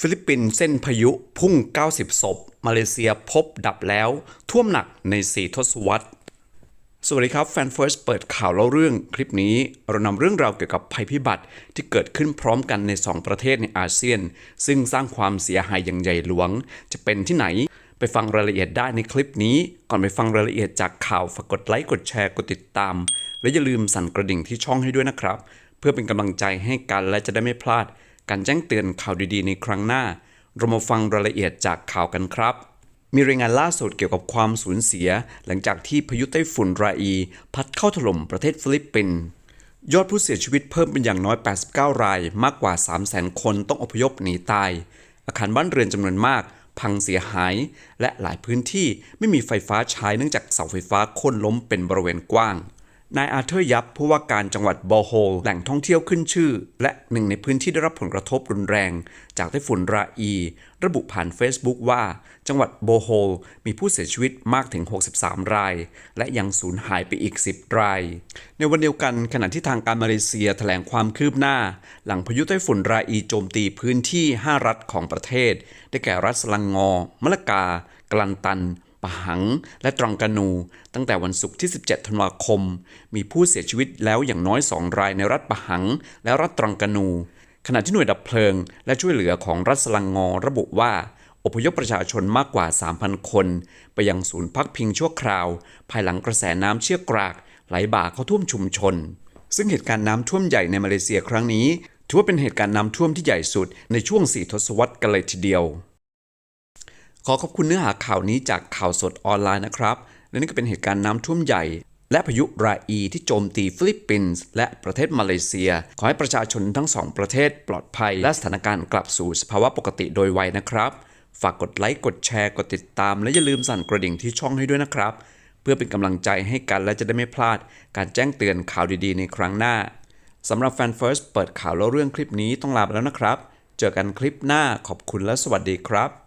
ฟิลิปปินส์เส้นพายุพุ่ง 90 ศพ มาเลเซียพบดับแล้ว ท่วมหนักใน 4 ทศวรรษ สวัสดีครับ แฟนเฟิร์สเปิดข่าวเล่าเรื่องคลิปนี้ เรานำเรื่องราวเกี่ยวกับภัยพิบัติที่เกิดขึ้นพร้อมกันใน 2 ประเทศในอาเซียน ซึ่งสร้างความเสียหายอย่างใหญ่หลวง จะเป็นที่ไหน ไปฟังรายละเอียดได้ในคลิปนี้ ก่อนไปฟังรายละเอียดจากข่าวฝากกดไลค์กดแชร์กดติดตาม และอย่าลืมสั่นกระดิ่งที่ช่องให้ด้วยนะครับ เพื่อเป็นกำลังใจให้กันและจะได้ไม่พลาด การแจ้งเตือนข่าวดีๆในครั้งหน้า เรามาฟังรายละเอียดจากข่าวกันครับ มีรายงานล่าสุดเกี่ยวกับความสูญเสีย หลังจากที่พายุไต้ฝุ่นราอี พัดเข้าถล่มประเทศฟิลิปปินส์ยอดผู้เสียชีวิตเพิ่มเป็นอย่างน้อย 89 ราย มากกว่า 300,000 คนต้องอพยพหนีตาย อาคารบ้านเรือนจำนวนมากพังเสียหาย และหลายพื้นที่ไม่มีไฟฟ้าใช้เนื่องจากเสาไฟฟ้าโค่นล้มเป็นบริเวณกว้าง นายอาเธอร์ยับผู้ว่าการจังหวัดบอโฮลแหล่งท่องเที่ยวขึ้นชื่อ และหนึ่งในพื้นที่ได้รับผลกระทบรุนแรง จากไต้ฝุ่นราอี ระบุผ่าน Facebook ว่า จังหวัดโบโฮลมีผู้เสียชีวิตมากถึง 63 ราย และยังสูญหายไปอีก 10 ราย ในวันเดียวกันขณะที่ทางการมาเลเซียแถลงความคืบหน้า หลังพายุไต้ฝุ่นราอีโจมตีพื้นที่ 5 รัฐของประเทศ ได้แก่รัฐสลังงอมะละกา กลันตัน ปะหัง และตรังกานู ตั้งแต่วันศุกร์ที่ 17 ธันวาคม มีผู้เสียชีวิตแล้วอย่างน้อย 2 รายในรัฐปะหัง และรัฐตรังกานู ขณะที่หน่วยดับเพลิง และช่วยเหลือของรัฐสลังงอระบุว่า อพยพประชาชนมากกว่า 3,000 คน ไปยังศูนย์พักพิงชั่วคราว ภายหลังกระแสน้ำเชี่ยวกราก ไหลบ่าเข้าท่วมชุมชน ซึ่งเหตุการณ์น้ำท่วมใหญ่ในมาเลเซียครั้งนี้ถือว่าเป็นเหตุการณ์น้ำท่วมที่ใหญ่สุดในช่วง4ทศวรรษกันเลยทีเดียว ขอขอบคุณเนื้อหาข่าวนี้จากข่าวสดออนไลน์นะครับ และนี่ก็เป็นเหตุการณ์น้ำท่วมใหญ่ และพายุราอีที่โจมตีฟิลิปปินส์และประเทศมาเลเซีย ขอให้ประชาชนทั้งสองประเทศปลอดภัย และสถานการณ์กลับสู่สภาวะปกติโดยไวนะครับ ฝากกดไลค์กดแชร์กดติดตาม และอย่าลืมสั่นกระดิ่งที่ช่องให้ด้วยนะครับ เพื่อเป็นกำลังใจให้กันและจะได้ไม่พลาด การแจ้งเตือนข่าวดีๆ ในครั้งหน้าสำหรับแฟนเฟิร์สเปิดข่าวเล่าเรื่องคลิปนี้ต้องลาไปแล้วนะครับ เจอกันคลิปหน้าขอบคุณและสวัสดีครับ